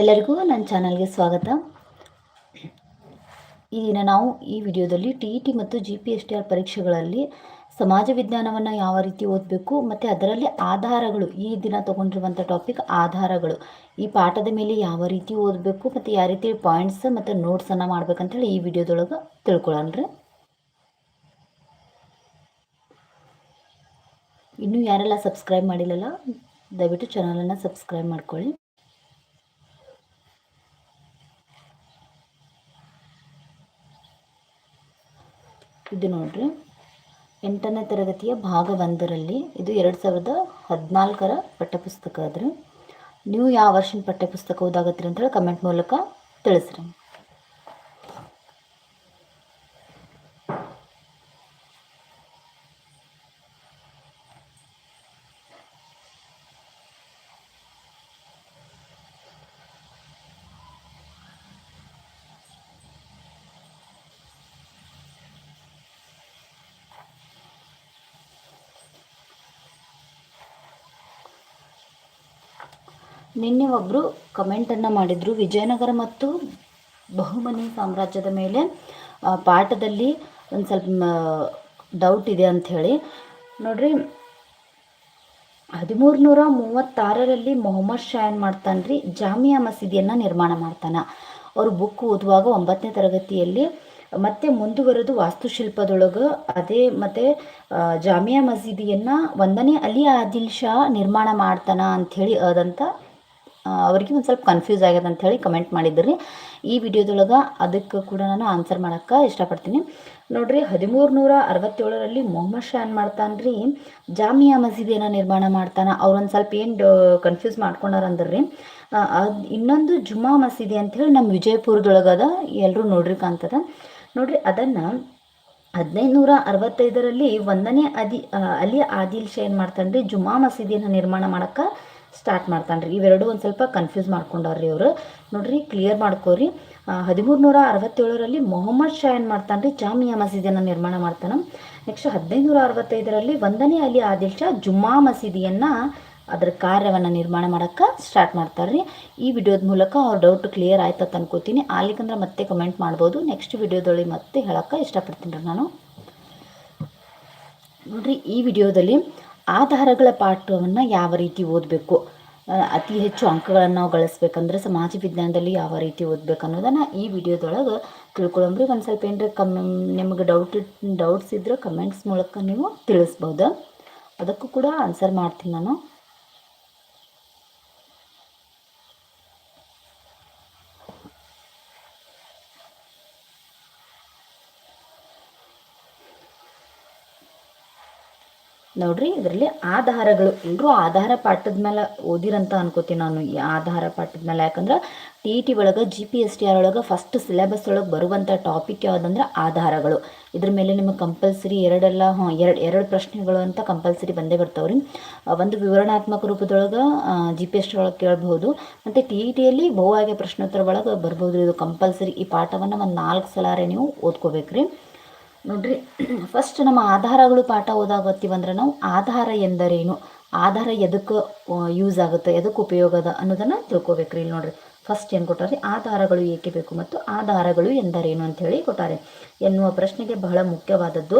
ಎಲ್ಲರಿಗೂ ನನ್ನ ಚಾನಲ್ಗೆ ಸ್ವಾಗತ. ಈ ದಿನ ನಾವು ಈ ವಿಡಿಯೋದಲ್ಲಿ ಟಿ ಇ ಟಿ ಮತ್ತು G P S T R ಪರೀಕ್ಷೆಗಳಲ್ಲಿ ಸಮಾಜ ವಿಜ್ಞಾನವನ್ನು ಯಾವ ರೀತಿ ಓದಬೇಕು, ಮತ್ತು ಅದರಲ್ಲಿ ಆಧಾರಗಳು, ಈ ದಿನ ತೊಗೊಂಡಿರುವಂಥ ಟಾಪಿಕ್ ಆಧಾರಗಳು, ಈ ಪಾಠದ ಮೇಲೆ ಯಾವ ರೀತಿ ಓದಬೇಕು, ಮತ್ತು ಯಾವ ರೀತಿ ಪಾಯಿಂಟ್ಸ್ ಮತ್ತು ನೋಟ್ಸನ್ನು ಮಾಡ್ಬೇಕಂತೇಳಿ ಈ ವಿಡಿಯೋದೊಳಗೆ ತಿಳ್ಕೊಳ್ಳೋಣ್ರಿ ಇನ್ನೂ ಯಾರೆಲ್ಲ ಸಬ್ಸ್ಕ್ರೈಬ್ ಮಾಡಿಲ್ಲಲ್ಲ, ದಯವಿಟ್ಟು ಚಾನಲನ್ನು ಸಬ್ಸ್ಕ್ರೈಬ್ ಮಾಡ್ಕೊಳ್ಳಿ. ಇದು ನೋಡ್ರಿ. ಎಂಟನೇ ತರಗತಿಯ ಭಾಗ ಒಂದರಲ್ಲಿ ಇದು ಎರಡು ಸಾವಿರದ ಹದಿನಾಲ್ಕರ ಪಠ್ಯಪುಸ್ತಕ ಅದ್ರಿ ನೀವು ಯಾವ ವರ್ಷದ ಪಠ್ಯಪುಸ್ತಕ ಓದಾಗತ್ತೀರಿ ಅಂತೇಳಿ ಕಮೆಂಟ್ ಮೂಲಕ ತಿಳಿಸ್ರಿ. ನಿನ್ನೆ ಒಬ್ಬರು ಕಮೆಂಟನ್ನು ಮಾಡಿದರು. ವಿಜಯನಗರ ಮತ್ತು ಬಹುಮನಿ ಸಾಮ್ರಾಜ್ಯದ ಮೇಲೆ ಪಾಠದಲ್ಲಿ ಒಂದು ಸ್ವಲ್ಪ ಡೌಟ್ ಇದೆ ಅಂಥೇಳಿ ನೋಡ್ರಿ ಹದಿಮೂರು ನೂರ ಮೂವತ್ತಾರರಲ್ಲಿ ಮೊಹಮ್ಮದ್ ಶಾ ಏನು ಮಾಡ್ತಾನೆ ರೀ ಜಾಮಿಯಾ ಮಸೀದಿಯನ್ನು ನಿರ್ಮಾಣ ಮಾಡ್ತಾನೆ. ಅವರು ಬುಕ್ ಓದುವಾಗ ಒಂಬತ್ತನೇ ತರಗತಿಯಲ್ಲಿ ಮತ್ತೆ ಮುಂದುವರೆದು ವಾಸ್ತುಶಿಲ್ಪದೊಳಗೆ ಅದೇ ಮತ್ತು ಜಾಮಿಯಾ ಮಸೀದಿಯನ್ನು ಒಂದನೇ ಅಲಿ ಆದಿಲ್ ಶಾ ನಿರ್ಮಾಣ ಮಾಡ್ತಾನ ಅಂಥೇಳಿ ಅದಂತ ಆ, ಅವ್ರಿಗೆ ಒಂದು ಸ್ವಲ್ಪ ಕನ್ಫ್ಯೂಸ್ ಆಗ್ಯದ ಹೇಳಿ ಕಮೆಂಟ್ ಮಾಡಿದ್ರಿ. ಈ ವಿಡಿಯೋದೊಳಗೆ ಅದಕ್ಕೆ ಕೂಡ ನಾನು ಆನ್ಸರ್ ಮಾಡೋಕ್ಕೆ ಇಷ್ಟಪಡ್ತೀನಿ. ನೋಡ್ರಿ ಹದಿಮೂರು ನೂರ ಅರವತ್ತೇಳರಲ್ಲಿ ಮೊಹಮ್ಮದ್ ಶಾ ಏನು ಮಾಡ್ತಾನೆ ರೀ ಜಾಮಿಯಾ ಮಸೀದಿಯನ್ನು ನಿರ್ಮಾಣ ಮಾಡ್ತಾನೆ. ಅವ್ರೊಂದು ಸ್ವಲ್ಪ ಏನು ಕನ್ಫ್ಯೂಸ್ ಮಾಡ್ಕೊಂಡಾರಂದ್ರಿ ಅದು ಇನ್ನೊಂದು ಜುಮಾ ಮಸೀದಿ ಅಂಥೇಳಿ ನಮ್ಮ ವಿಜಯಪುರದೊಳಗದ ಎಲ್ಲರೂ ನೋಡ್ರಿ ಕಾಣ್ತದ. ನೋಡ್ರಿ, ಅದನ್ನು ಹದಿನೈದು ನೂರ ಅರವತ್ತೈದರಲ್ಲಿ ಒಂದನೇ ಅದಿ ಅಲಿ ಆದಿಲ್ ಶಾ ಏನು ಮಾಡ್ತಾನೆ ರೀ ಜುಮಾ ಮಸೀದಿಯನ್ನು ನಿರ್ಮಾಣ ಮಾಡೋಕ್ಕೆ ಸ್ಟಾರ್ಟ್ ಮಾಡ್ತಾನೆ ರೀ ಇವೆರಡು ಒಂದು ಸ್ವಲ್ಪ ಕನ್ಫ್ಯೂಸ್ ಮಾಡ್ಕೊಂಡವ್ರಿ ಅವರು. ನೋಡ್ರಿ ಕ್ಲಿಯರ್ ಮಾಡ್ಕೋರಿ. ಹದಿಮೂರು ನೂರ ಅರವತ್ತೇಳರಲ್ಲಿ ಮೊಹಮ್ಮದ್ ಶಾ ಏನು ಮಾಡ್ತಾನೆ ರೀ ಜಾಮಿಯಾ ಮಸೀದಿಯನ್ನು ನಿರ್ಮಾಣ ಮಾಡ್ತಾನೆ. ನೆಕ್ಸ್ಟ್ ಹದಿನೈದು ನೂರ ಅರವತ್ತೈದರಲ್ಲಿ ಒಂದನೇ ಅಲಿ ಆದಿಲ್ ಶಾ ಜುಮ್ಮಾ ಮಸೀದಿಯನ್ನು ಅದರ ಕಾರ್ಯವನ್ನು ನಿರ್ಮಾಣ ಮಾಡೋಕ್ಕೆ ಸ್ಟಾರ್ಟ್ ಮಾಡ್ತಾರೆ ರೀ ಈ ವಿಡಿಯೋದ ಮೂಲಕ ಅವ್ರ ಡೌಟ್ ಕ್ಲಿಯರ್ ಆಯ್ತು ಅಂತ ಅನ್ಕೋತೀನಿ. ಆಲಿಕಂದ್ರೆ ಮತ್ತೆ ಕಮೆಂಟ್ ಮಾಡ್ಬೋದು. ನೆಕ್ಸ್ಟ್ ವಿಡಿಯೋದೊಳಗೆ ಮತ್ತೆ ಹೇಳೋಕ್ಕೆ ಇಷ್ಟಪಡ್ತೀನಿ ರೀ ನಾನು. ನೋಡ್ರಿ, ಈ ವಿಡಿಯೋದಲ್ಲಿ ಆಧಾರಗಳ ಪಾಠವನ್ನು ಯಾವ ರೀತಿ ಓದಬೇಕು? ಅತಿ ಹೆಚ್ಚು ಅಂಕಗಳನ್ನು ನಾವು ಗಳಿಸ್ಬೇಕಂದ್ರೆ ಸಮಾಜ ವಿಜ್ಞಾನದಲ್ಲಿ ಯಾವ ರೀತಿ ಓದ್ಬೇಕು ಅನ್ನೋದನ್ನು ಈ ವಿಡಿಯೋದೊಳಗೆ ತಿಳ್ಕೊಳ್ಳೋಂಬ್ರಿ ಒಂದು ಸ್ವಲ್ಪ ಏನರ ಕಮ್, ನಿಮಗೆ ಡೌಟ್ ಡೌಟ್ಸ್ ಇದ್ದರೆ ಕಮೆಂಟ್ಸ್ ಮೂಲಕ ನೀವು ತಿಳಿಸ್ಬೋದು. ಅದಕ್ಕೂ ಕೂಡ ಆನ್ಸರ್ ಮಾಡ್ತೀನಿ ನಾನು. ನೋಡ್ರಿ, ಇದರಲ್ಲಿ ಆಧಾರಗಳು. ಎಲ್ಲರೂ ಆಧಾರ ಪಾಠದ ಮೇಲೆ ಓದಿರಂತ ಅನ್ಕೋತೀನಿ ನಾನು. ಈ ಆಧಾರ ಪಾಠದ ಮೇಲೆ ಯಾಕಂದ್ರೆ ಟಿ ಇ ಟಿ ಒಳಗೆ G P S T R ಒಳಗೆ ಫಸ್ಟ್ ಸಿಲೆಬಸ್ ಒಳಗೆ ಬರುವಂಥ ಟಾಪಿಕ್ ಯಾವುದಂದ್ರೆ ಆಧಾರಗಳು. ಇದ್ರ ಮೇಲೆ ನಿಮಗೆ ಕಂಪಲ್ಸರಿ ಎರಡೆಲ್ಲ, ಹಾಂ, ಎರಡು ಎರಡು ಪ್ರಶ್ನೆಗಳು ಅಂತ ಕಂಪಲ್ಸರಿ ಬಂದೇ ಬರ್ತಾವೆ ರೀ ಒಂದು ವಿವರಣಾತ್ಮಕ ರೂಪದೊಳಗೆ ಜಿ ಪಿ ಎಸ್ ಟಿ ಒಳಗೆ ಕೇಳ್ಬೋದು ಮತ್ತು ಟಿ ಇ ಟಿಯಲ್ಲಿ ಬಹುವಾಗಿ ಪ್ರಶ್ನೋತ್ತರ ಒಳಗೆ ಬರ್ಬೋದು ಇದು ಕಂಪಲ್ಸರಿ ಈ ಪಾಠವನ್ನು ಒಂದು ನಾಲ್ಕು ಸಲಾರೆ ನೀವು ಓದ್ಕೋಬೇಕ್ರಿ. ನೋಡ್ರಿ ಫಸ್ಟ್ ನಮ್ಮ ಆಧಾರಗಳು ಪಾಠ ಓದಾಗತ್ತೀವಂದ್ರೆ ನಾವು ಆಧಾರ ಎಂದರೇನು? ಆಧಾರ ಎದಕ್ಕೆ ಯೂಸ್ ಆಗುತ್ತೆ ಎದಕ್ಕೆ ಅದ ಅನ್ನೋದನ್ನ ತಿಳ್ಕೊಬೇಕ್ರಿ ಇಲ್ಲಿ ನೋಡ್ರಿ. ಫಸ್ಟ್ ಏನು ಕೊಟ್ಟಾರೆ, ಆಧಾರಗಳು ಏಕೆ ಬೇಕು ಮತ್ತು ಆಧಾರಗಳು ಎಂದರೇನು ಅಂತ ಹೇಳಿ ಕೊಟ್ಟಾರೆ. ಎನ್ನುವ ಪ್ರಶ್ನೆಗೆ ಬಹಳ ಮುಖ್ಯವಾದದ್ದು,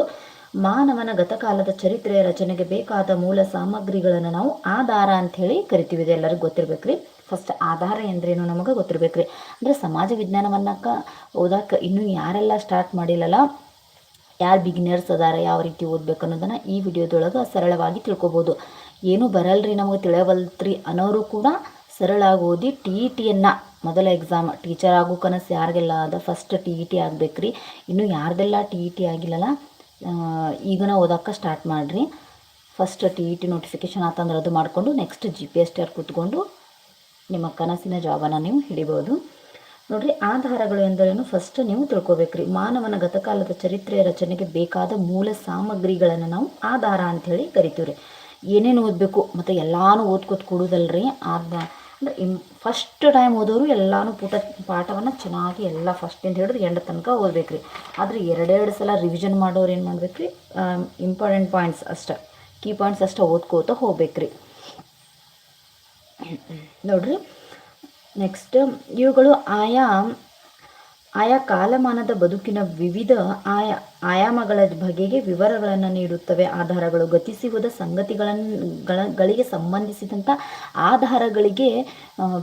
ಮಾನವನ ಗತಕಾಲದ ಚರಿತ್ರೆಯ ರಚನೆಗೆ ಬೇಕಾದ ಮೂಲ ಸಾಮಗ್ರಿಗಳನ್ನು ನಾವು ಆಧಾರ ಅಂಥೇಳಿ ಕರಿತೀವಿ. ಇದು ಎಲ್ಲರಿಗೂ ಗೊತ್ತಿರ್ಬೇಕ್ರಿ. ಫಸ್ಟ್ ಆಧಾರ ಎಂದ್ರೇನು ನಮಗೆ ಗೊತ್ತಿರ್ಬೇಕ್ರಿ. ಅಂದರೆ ಸಮಾಜ ವಿಜ್ಞಾನವನ್ನಕ್ಕ ಓದಕ್ಕೆ ಇನ್ನೂ ಯಾರೆಲ್ಲ ಸ್ಟಾರ್ಟ್ ಮಾಡಿಲ್ಲಲ್ಲ ಯಾರು ಬಿಗಿನರ್ಸ್ ಅದಾರ, ಯಾವ ರೀತಿ ಓದ್ಬೇಕು ಅನ್ನೋದನ್ನು ಈ ವಿಡಿಯೋದೊಳಗೆ ಸರಳವಾಗಿ ತಿಳ್ಕೊಬೋದು. ಏನೂ ಬರಲ್ರಿ ನಮಗೆ ತಿಳಿಯವಲ್ತ್ರಿ ಅನ್ನೋರು ಕೂಡ ಸರಳಾಗಿ ಓದಿ ಟಿ ಇ ಟಿಯನ್ನು ಮೊದಲ ಎಕ್ಸಾಮ್ ಟೀಚರ್ ಆಗೋ ಕನಸು ಯಾರಿಗೆಲ್ಲ ಅದ ಫಸ್ಟ್ ಟಿ ಇ ಟಿ ಆಗಬೇಕ್ರಿ. ಇನ್ನು ಯಾರ್ದೆಲ್ಲ ಟಿ ಇ ಟಿ ಆಗಿಲ್ಲಲ್ಲ ಈಗನ ಓದೋಕೆ ಸ್ಟಾರ್ಟ್ ಮಾಡಿರಿ. First T E T notification ಆತಂದ್ರೆ ಅದು ಮಾಡಿಕೊಂಡು next G P S T R ಕೂತ್ಕೊಂಡು ನಿಮ್ಮ ಕನಸಿನ ಜಾಬನ್ನು ನೀವು ಹಿಡಿಬೋದು. ನೋಡ್ರಿ, ಆಧಾರಗಳು ಎಂದರೇನು? ಫಸ್ಟ್ ನೀವು ತಿಳ್ಕೊಬೇಕ್ರಿ. ಮಾನವನ ಗತಕಾಲದ ಚರಿತ್ರೆಯ ರಚನೆಗೆ ಬೇಕಾದ ಮೂಲ ಸಾಮಗ್ರಿಗಳನ್ನು ನಾವು ಆಧಾರ ಅಂಥೇಳಿ ಕರಿತೀವಿ ರೀ ಏನೇನು ಓದಬೇಕು? ಮತ್ತು ಎಲ್ಲಾನು ಓದ್ಕೋತ ಕೊಡೋದಲ್ರಿ. ಆದ, ಅಂದರೆ ಇಮ್ ಫಸ್ಟ್ ಟೈಮ್ ಓದೋರು ಎಲ್ಲಾನು ಪುಟ, ಪಾಠವನ್ನು ಚೆನ್ನಾಗಿ ಎಲ್ಲ ಫಸ್ಟಿಂದ ಹಿಡಿದು ಎಂಡ ತನಕ ಓದ್ಬೇಕ್ರಿ. ಆದರೆ ಎರಡೆರಡು ಸಲ ರಿವಿಷನ್ ಮಾಡೋರು ಏನು ಮಾಡ್ಬೇಕ್ರಿ? ಇಂಪಾರ್ಟೆಂಟ್ ಪಾಯಿಂಟ್ಸ್ ಅಷ್ಟೆ ಕೀ ಪಾಯಿಂಟ್ಸ್ ಅಷ್ಟೇ ಓದ್ಕೋತ ಹೋಗ್ಬೇಕ್ರಿ. ನೋಡ್ರಿ ನೆಕ್ಸ್ಟ್ ಇವುಗಳು ಆಯಾ ಆಯಾ ಕಾಲಮಾನದ ಬದುಕಿನ ವಿವಿಧ ಆಯಾ, ಆಯಾಮಗಳ ಬಗೆಗೆ ವಿವರಗಳನ್ನು ನೀಡುತ್ತವೆ. ಆಧಾರಗಳು ಗತಿಸಿಗುವ ಸಂಗತಿಗಳನ್ನು ಗಳಿಗೆ ಸಂಬಂಧಿಸಿದಂಥ ಆಧಾರಗಳಿಗೆ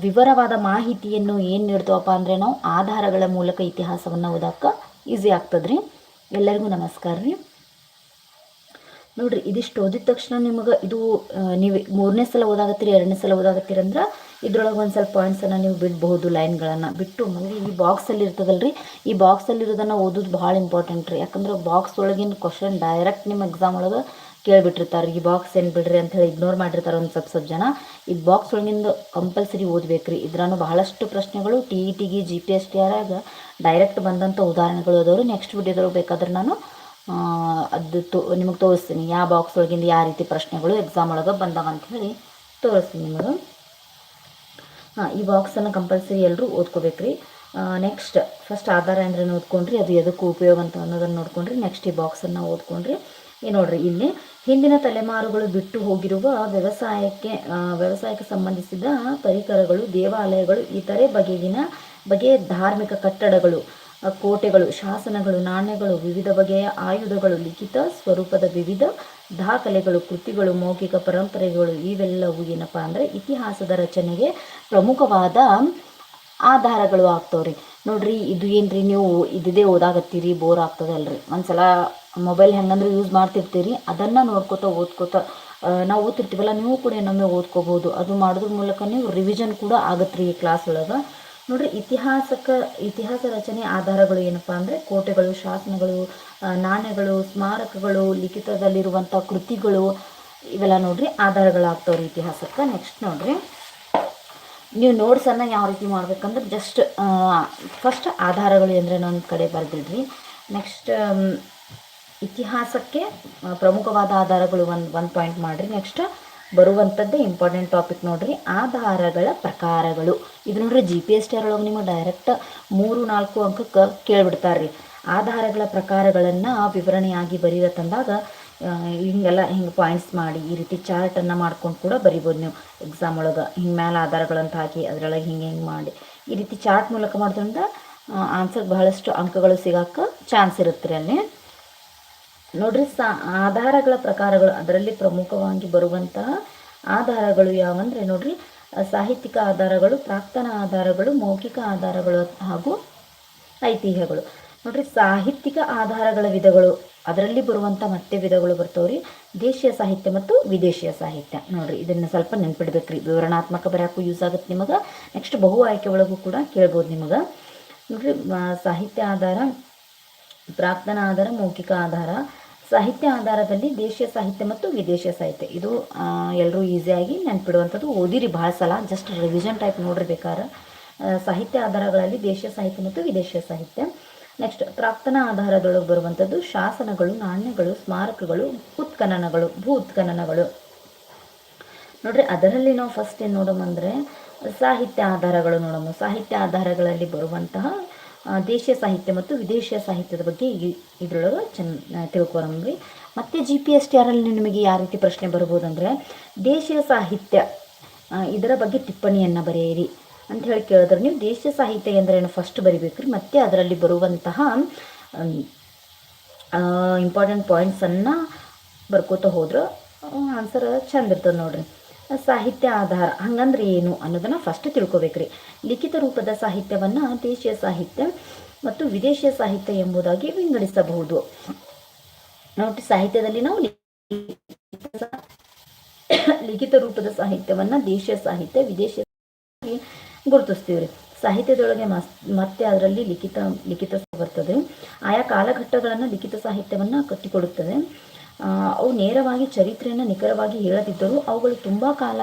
ವಿವರವಾದ ಮಾಹಿತಿಯನ್ನು ಏನು ನೀಡ್ತವಪ್ಪ ಅಂದರೆ ನಾವು ಆಧಾರಗಳ ಮೂಲಕ ಇತಿಹಾಸವನ್ನು ಓದಕ್ಕೆ ಈಸಿ ಆಗ್ತದ್ರಿ. ಎಲ್ಲರಿಗೂ ನಮಸ್ಕಾರ ರೀ. ನೋಡ್ರಿ, ಇದಿಷ್ಟು ಓದಿದ ತಕ್ಷಣ ನಿಮಗೆ ಇದು ನೀವು ಮೂರನೇ ಸಲ ಓದಾಗತ್ತೀರಿ ಎರಡನೇ ಸಲ ಓದಾಗತ್ತೀರಿ ಅಂದ್ರೆ ಇದ್ರೊಳಗೆ ಒಂದು ಸ್ವಲ್ಪ ಪಾಯಿಂಟ್ಸನ್ನು ನೀವು ಬಿಡ್ಬಹುದು ಲೈನ್ಗಳನ್ನು ಬಿಟ್ಟು ಮುಂದೆ ಈ ಬಾಕ್ಸಲ್ಲಿ ಇರ್ತದಲ್ಲ ರೀ ಈ ಬಾಕ್ಸಲ್ಲಿ ಇರೋದನ್ನು ಓದೋದು ಭಾಳ ಇಂಪಾರ್ಟೆಂಟ್ ರೀ. ಯಾಕಂದ್ರೆ ಬಾಕ್ಸ್ ಒಳಗಿನ ಕ್ವಶನ್ ಡೈರೆಕ್ಟ್ ನಿಮ್ಮ ಎಕ್ಸಾಮ್ ಒಳಗೆ ಕೇಳಿಬಿಟ್ಟಿರ್ತಾರೆ. ಈ ಬಾಕ್ಸ್ ಏನು ಬಿಡ್ರಿ ಅಂತ ಹೇಳಿ ಇಗ್ನೋರ್ ಮಾಡಿರ್ತಾರೆ ಒಂದು ಸ್ವಲ್ಪ ಸ್ವಲ್ಪ ಜನ. ಈ ಬಾಕ್ಸ್ ಒಳಗಿಂದ ಕಂಪಲ್ಸರಿ ಓದ್ಬೇಕು ರೀ ಇದ್ರೂ ಬಹಳಷ್ಟು ಪ್ರಶ್ನೆಗಳು ಟಿ ಇ ಟಿಗೆ ಜಿ ಪಿ ಎಸ್ ಟಿ ಆರಾಗ ಡೈರೆಕ್ಟ್ ಬಂದಂಥ ಉದಾಹರಣೆಗಳು ಅದಾವ್ರಿ. ನೆಕ್ಸ್ಟ್ ವಿಡಿಯೋದೊಳಗೆ ಬೇಕಾದ್ರೆ ನಾನು ಅದು ತೋ, ನಿಮಗೆ ತೋರಿಸ್ತೀನಿ. ಯಾವ ಬಾಕ್ಸ್ ಒಳಗಿಂದ ಯಾವ ರೀತಿ ಪ್ರಶ್ನೆಗಳು ಎಕ್ಸಾಮ್ ಒಳಗೆ ಬಂದಾವ ಅಂತ ಹೇಳಿ ತೋರಿಸ್ತೀನಿ ನಿಮಗೆ. ಹಾಂ, ಈ ಬಾಕ್ಸನ್ನು ಕಂಪಲ್ಸರಿ ಎಲ್ಲರೂ ಓದ್ಕೋಬೇಕ್ರಿ. ನೆಕ್ಸ್ಟ್ ಫಸ್ಟ್ ಆಧಾರ ಅಂದ್ರೆ ಓದ್ಕೊಂಡ್ರಿ ಅದು ಎದಕ್ಕೆ ಉಪಯೋಗ ಅಂತ ಅನ್ನೋದನ್ನು ನೋಡ್ಕೊಂಡ್ರಿ. ನೆಕ್ಸ್ಟ್ ಈ ಬಾಕ್ಸನ್ನು ಓದ್ಕೊಂಡ್ರಿ. ಈ ನೋಡ್ರಿ, ಇಲ್ಲಿ ಹಿಂದಿನ ತಲೆಮಾರುಗಳು ಬಿಟ್ಟು ಹೋಗಿರುವ ವ್ಯವಸಾಯಕ್ಕೆ ವ್ಯವಸಾಯಕ್ಕೆ ಸಂಬಂಧಿಸಿದ ಪರಿಕರಗಳು, ದೇವಾಲಯಗಳು, ಇತರೆ ಬಗೆಗಿನ, ಬಗೆಯ ಧಾರ್ಮಿಕ ಕಟ್ಟಡಗಳು ಕೋಟೆಗಳು, ಶಾಸನಗಳು, ನಾಣ್ಯಗಳು, ವಿವಿಧ ಬಗೆಯ ಆಯುಧಗಳು, ಲಿಖಿತ ಸ್ವರೂಪದ ವಿವಿಧ ದಾಖಲೆಗಳು, ಕೃತಿಗಳು, ಮೌಖಿಕ ಪರಂಪರೆಗಳು ಇವೆಲ್ಲವೂ ಏನಪ್ಪ ಅಂದರೆ ಇತಿಹಾಸದ ರಚನೆಗೆ ಪ್ರಮುಖವಾದ ಆಧಾರಗಳು ಆಗ್ತಾವ್ರಿ. ನೋಡ್ರಿ, ಇದು ಏನ್ರಿ ನೀವು ಇದೇ ಓದಾಗತ್ತೀರಿ ಬೋರ್ ಆಗ್ತದಲ್ರಿ. ಒಂದ್ಸಲ ಮೊಬೈಲ್ ಹೆಂಗಂದ್ರೆ ಯೂಸ್ ಮಾಡ್ತಿರ್ತೀರಿ, ಅದನ್ನು ನೋಡ್ಕೋತ ಓದ್ಕೋತ ನಾವು ಓದ್ತಿರ್ತೀವಲ್ಲ, ನೀವು ಕೂಡ ಇನ್ನೊಮ್ಮೆ ಓದ್ಕೋಬೋದು ಅದು ಮಾಡೋದ್ರ ಮೂಲಕ ನೀವು ರಿವಿಷನ್ ಕೂಡ ಆಗತ್ರಿ ಈ ಕ್ಲಾಸ್ ಒಳಗೆ. ನೋಡ್ರಿ ಇತಿಹಾಸಕ್ಕೆ ಇತಿಹಾಸ ರಚನೆ ಆಧಾರಗಳು ಏನಪ್ಪಾ ಅಂದರೆ ಕೋಟೆಗಳು, ಶಾಸನಗಳು ನಾಣ್ಯಗಳು, ಸ್ಮಾರಕಗಳು ಲಿಖಿತದಲ್ಲಿರುವಂಥ ಕೃತಿಗಳು, ಇವೆಲ್ಲ ನೋಡ್ರಿ ಆಧಾರಗಳಾಗ್ತಾವ್ರಿ ಇತಿಹಾಸಕ್ಕೆ. ನೆಕ್ಸ್ಟ್ ನೋಡ್ರಿ, ನೀವು ನೋಟ್ಸನ್ನು ಯಾವ ರೀತಿ ಮಾಡ್ಬೇಕಂದ್ರೆ ಜಸ್ಟ್ ಫಸ್ಟ್ ಆಧಾರಗಳು ಅಂದರೆ ಒಂದು ಕಡೆ ಬರೆದಿಡ್ರಿ. ನೆಕ್ಸ್ಟ್ ಇತಿಹಾಸಕ್ಕೆ ಪ್ರಮುಖವಾದ ಆಧಾರಗಳು ಒಂದು ಒಂದು ಪಾಯಿಂಟ್ ಮಾಡಿರಿ. ನೆಕ್ಸ್ಟ್ ಬರುವಂಥದ್ದೇ ಇಂಪಾರ್ಟೆಂಟ್ ಟಾಪಿಕ್ ನೋಡ್ರಿ. ಆಧಾರಗಳ ಪ್ರಕಾರಗಳು. ಇದು ನೋಡ್ರಿ ಜಿ ಪಿ ಎಸ್ ಟಿ ಒಳಗೆ ನಿಮಗೆ ಡೈರೆಕ್ಟ್ ಮೂರು, ನಾಲ್ಕು ಅಂಕಕ್ಕೆ ಕೇಳಿಬಿಡ್ತಾರೆ ರೀ ಆಧಾರಗಳ ಪ್ರಕಾರಗಳನ್ನು ವಿವರಣೆಯಾಗಿ ಬರೀರತ್ತಂದಾಗ ತಂದಾಗ ಹಿಂಗೆಲ್ಲ ಹಿಂಗೆ ಪಾಯಿಂಟ್ಸ್ ಮಾಡಿ, ಈ ರೀತಿ ಚಾರ್ಟನ್ನು ಮಾಡ್ಕೊಂಡು ಕೂಡ ಬರಿಬೋದು ನೀವು. ಎಕ್ಸಾಮ್ ಒಳಗೆ ಹಿಂಗೆ ಮೇಲೆ ಆಧಾರಗಳಂತ ಹಾಕಿ, ಅದರೊಳಗೆ ಹಿಂಗೆ ಹಿಂಗೆ ಮಾಡಿ. ಈ ರೀತಿ ಚಾರ್ಟ್ ಮೂಲಕ ಮಾಡೋದ್ರಿಂದ ಆನ್ಸರ್ ಬಹಳಷ್ಟು ಅಂಕಗಳು ಸಿಗೋಕ್ಕೆ ಚಾನ್ಸ್ ಇರುತ್ತೆ ರೀ ಅಲ್ಲಿ. ನೋಡ್ರಿ, ಸಾ ಆಧಾರಗಳ ಪ್ರಕಾರಗಳು ಅದರಲ್ಲಿ ಪ್ರಮುಖವಾಗಿ ಬರುವಂತಹ ಆಧಾರಗಳು ಯಾವಂದ್ರೆ ನೋಡ್ರಿ ಸಾಹಿತ್ಯಿಕ ಆಧಾರಗಳು, ಪ್ರಾಕ್ತನ ಆಧಾರಗಳು, ಮೌಖಿಕ ಆಧಾರಗಳು ಹಾಗೂ ಐತಿಹ್ಯಗಳು. ನೋಡ್ರಿ, ಸಾಹಿತ್ಯಿಕ ಆಧಾರಗಳ ವಿಧಗಳು, ಅದರಲ್ಲಿ ಬರುವಂತ ಮತ್ತೆ ವಿಧಗಳು ಬರ್ತಾವ್ರಿ. ದೇಶೀಯ ಸಾಹಿತ್ಯ ಮತ್ತು ವಿದೇಶೀಯ ಸಾಹಿತ್ಯ. ನೋಡ್ರಿ, ಇದನ್ನು ಸ್ವಲ್ಪ ನೆನ್ಪಿಡ್ಬೇಕ್ರಿ. ವಿವರಣಾತ್ಮಕ ಬರೆಯೋಕ್ಕೂ ಯೂಸ್ ಆಗುತ್ತೆ ನಿಮಗೆ. ನೆಕ್ಸ್ಟ್ ಬಹು ಆಯ್ಕೆ ಒಳಗೂ ಕೂಡ ಕೇಳ್ಬೋದು ನಿಮಗೆ. ನೋಡ್ರಿ ಸಾಹಿತ್ಯ ಆಧಾರ, ಪ್ರಾಕ್ತನ ಆಧಾರ, ಮೌಖಿಕ ಆಧಾರ ಸಾಹಿತ್ಯ ಆಧಾರದಲ್ಲಿ ದೇಶೀಯ ಸಾಹಿತ್ಯ ಮತ್ತು ವಿದೇಶೀಯ ಸಾಹಿತ್ಯ. ಇದು ಎಲ್ಲರೂ ಈಸಿಯಾಗಿ ನೆನ್ಪಿಡುವಂಥದ್ದು. ಓದಿರಿ ಭಾಳ ಸಲ ಜಸ್ಟ್ ರಿವಿಷನ್ ಟೈಪ್ ನೋಡ್ರಿ ಬೇಕಾದ್ರೆ ಸಾಹಿತ್ಯ ಆಧಾರಗಳಲ್ಲಿ ದೇಶೀಯ ಸಾಹಿತ್ಯ ಮತ್ತು ವಿದೇಶೀಯ ಸಾಹಿತ್ಯ. ನೆಕ್ಸ್ಟ್ ಪ್ರಾಕ್ತನ ಆಧಾರದೊಳಗೆ ಬರುವಂಥದ್ದು ಶಾಸನಗಳು, ನಾಣ್ಯಗಳು, ಸ್ಮಾರಕಗಳು, ಉತ್ಖನನಗಳು ಭೂ ಉತ್ಖನನಗಳು ನೋಡ್ರಿ, ಅದರಲ್ಲಿ ನಾವು ಫಸ್ಟ್ ಏನು ನೋಡೋಮಂದ್ರೆ ಸಾಹಿತ್ಯ ಆಧಾರಗಳು ನೋಡೋಣ ಸಾಹಿತ್ಯ ಆಧಾರಗಳಲ್ಲಿ ಬರುವಂತಹ ದೇಶೀಯ ಸಾಹಿತ್ಯ ಮತ್ತು ವಿದೇಶೀಯ ಸಾಹಿತ್ಯದ ಬಗ್ಗೆ ಇದರೊಳಗೆ ಚೆನ್ನ ತಿಳ್ಕೊಳಮ್ರಿ ಮತ್ತು ಜಿ ಪಿ ಎಸ್ ಟಿ ಆರಲ್ಲಿ ನಿಮಗೆ ಯಾವ ರೀತಿ ಪ್ರಶ್ನೆ ಬರ್ಬೋದಂದ್ರೆ, ದೇಶೀಯ ಸಾಹಿತ್ಯ ಇದರ ಬಗ್ಗೆ ಟಿಪ್ಪಣಿಯನ್ನು ಬರೆಯಿರಿ. ಅಂತ ಹೇಳಿ ಕೇಳಿದ್ರೆ ನೀವು ದೇಶೀಯ ಸಾಹಿತ್ಯ ಎಂದರೇನು ಫಸ್ಟ್ ಬರಿಬೇಕ್ರಿ, ಮತ್ತು ಅದರಲ್ಲಿ ಬರುವಂತಹ ಇಂಪಾರ್ಟೆಂಟ್ ಪಾಯಿಂಟ್ಸನ್ನು ಬರ್ಕೋತ ಹೋದ್ರೆ ಆನ್ಸರ್ ಚಂದ ಇರ್ತದೆ ನೋಡ್ರಿ. ಸಾಹಿತ್ಯ ಆಧಾರ ಹಂಗಂದ್ರೆ ಏನು ಅನ್ನೋದನ್ನ ಫಸ್ಟ್ ತಿಳ್ಕೊಬೇಕ್ರಿ. ಲಿಖಿತ ರೂಪದ ಸಾಹಿತ್ಯವನ್ನು ದೇಶೀಯ ಸಾಹಿತ್ಯ ಮತ್ತು ವಿದೇಶೀಯ ಸಾಹಿತ್ಯ ಎಂಬುದಾಗಿ ವಿಂಗಡಿಸಬಹುದು. ನೋಡಿ ಸಾಹಿತ್ಯದಲ್ಲಿ ನಾವು ಲಿಖಿತ ರೂಪದ ಸಾಹಿತ್ಯವನ್ನು ದೇಶೀಯ ಸಾಹಿತ್ಯ, ವಿದೇಶೀಯ ಗುರುತಿಸ್ತೀವ್ರಿ. ಸಾಹಿತ್ಯದೊಳಗೆ ಮತ್ತೆ ಅದರಲ್ಲಿ ಲಿಖಿತ ಲಿಖಿತ ಬರ್ತದೆ ಆಯಾ ಕಾಲಘಟ್ಟಗಳನ್ನು ಲಿಖಿತ ಸಾಹಿತ್ಯವನ್ನು ಕಟ್ಟಿಕೊಡುತ್ತದೆ. ಅವು ನೇರವಾಗಿ ಚರಿತ್ರೆಯನ್ನು ನಿಖರವಾಗಿ ಹೇಳದಿದ್ದರೂ ಅವುಗಳು ತುಂಬ ಕಾಲ,